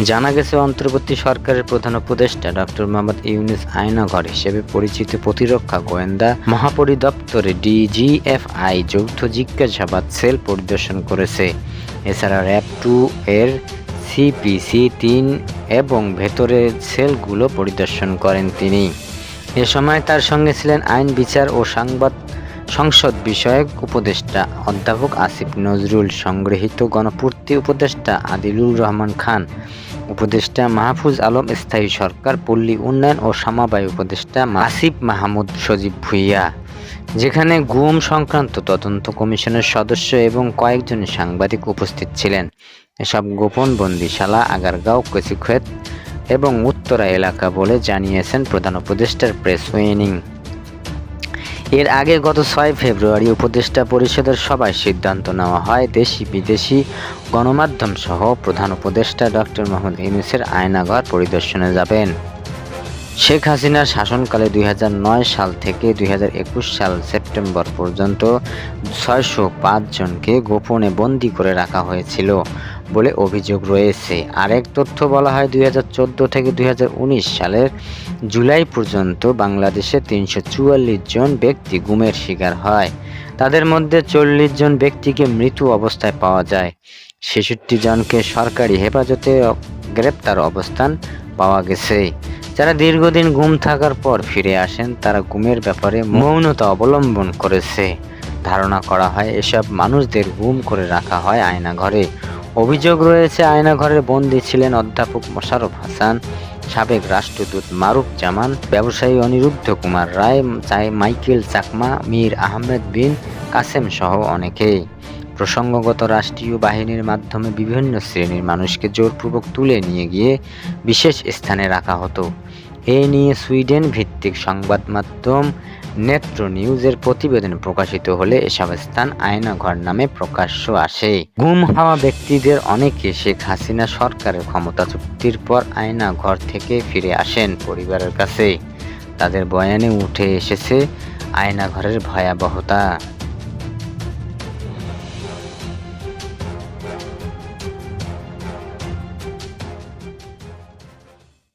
জানা গেছে, অন্তর্বর্তী সরকারের প্রধান উপদেষ্টা ডক্টর মোহাম্মদ ইউনুস আয়নাঘর হিসেবে পরিচিত প্রতিরক্ষা গোয়েন্দা মহাপরিদপ্তরে ডিজিএফআই যৌথ জিজ্ঞাসাবাদ সেল পরিদর্শন করেছে। এছাড়া র্যাব টু এর সিপিসি তিন এবং ভেতরের সেলগুলো পরিদর্শন করেন তিনি। এ সময় তার সঙ্গে ছিলেন আইন বিচার ও সংবাদ সংসদ বিষয়ক উপদেষ্টা অধ্যাপক আসিফ নজরুল, সংগৃহীত গণপূর্তি উপদেষ্টা আদিলুর রহমান খান। উপদেষ্টা মাহফুজ আলম, স্থায়ী সরকার, পল্লী উন্নয়ন ও সমবায় উপদেষ্টা আসিফ মাহমুদ, সজীব ভুইয়া। যেখানে গুম সংক্রান্ত তদন্ত কমিশনের সদস্য এবং কয়েকজন সাংবাদিক উপস্থিত ছিলেন। এসব গোপন বন্দিশালা, আগারগাঁও কচিক্ষেত এবং উত্তরা এলাকা বলে জানিয়েছেন প্রধান উপদেষ্টার প্রেস উইনিং। এর আগে গত ছয় ফেব্রুয়ারি উপদেষ্টা পরিষদের সভায় সিদ্ধান্ত নেওয়া হয়, দেশি বিদেশি গণমাধ্যম সহ প্রধান উপদেষ্টা ডক্টর মোহাম্মদ ইউনুসের আয়নাঘর পরিদর্শনে যাবেন। শেখ হাসিনার শাসনকালে দুই হাজার নয় সাল থেকে দুই হাজার একুশ সাল সেপ্টেম্বর পর্যন্ত ছয়শো পাঁচ জনকে গোপনে বন্দি করে রাখা হয়েছিল। বলে অভিযোগ রয়েছে। আরেক তথ্য বলা হয়, দুই হাজার চোদ্দ থেকে দু হাজার উনিশ সালের জুলাই পর্যন্ত বাংলাদেশে তিনশো চুয়াল্লিশ জন ব্যক্তি গুমের শিকার হয়। তাদের মধ্যে চল্লিশ জন ব্যক্তিকে মৃত অবস্থায় পাওয়া যায়। ছেষট্টি জনকে সরকারি হেফাজতে গ্রেপ্তার অবস্থান পাওয়া গেছে। যারা দীর্ঘদিন গুম থাকার পর ফিরে আসেন, তারা গুমের ব্যাপারে মৌনতা অবলম্বন করেছে। ধারণা করা হয়, এসব মানুষদের গুম করে রাখা হয় আয়নাঘরে। অভিযোগ রয়েছে, আয়নাঘরের বন্দী ছিলেন অধ্যাপক মোশাররফ হাসান, সাবেক রাষ্ট্রদূত মারুফ জামান, ব্যবসায়ী অনিরুদ্ধ কুমার রায় মাইকেল চাকমা, মীর আহমেদ বিন কাসেম সহ অনেকেই। প্রসঙ্গগত রাষ্ট্রীয় বাহিনীর মাধ্যমে বিভিন্ন শ্রেণির মানুষকে জোরপূর্বক তুলে নিয়ে গিয়ে বিশেষ স্থানে রাখা হতো। এ নিয়ে সুইডেন ভিত্তিক সংবাদ মাধ্যম নেত্র নিউজের প্রতিবেদন প্রকাশিত হলে এসব স্থান আয়নাঘর নামে প্রকাশ্য আসে। গুম হওয়া ব্যক্তিদের অনেকে শেখ হাসিনা সরকারের ক্ষমতা চুক্তির পর আয়নাঘর থেকে ফিরে আসেন পরিবারের কাছে। তাদের বয়ানে উঠে এসেছে আয়নাঘরের ভয়াবহতা।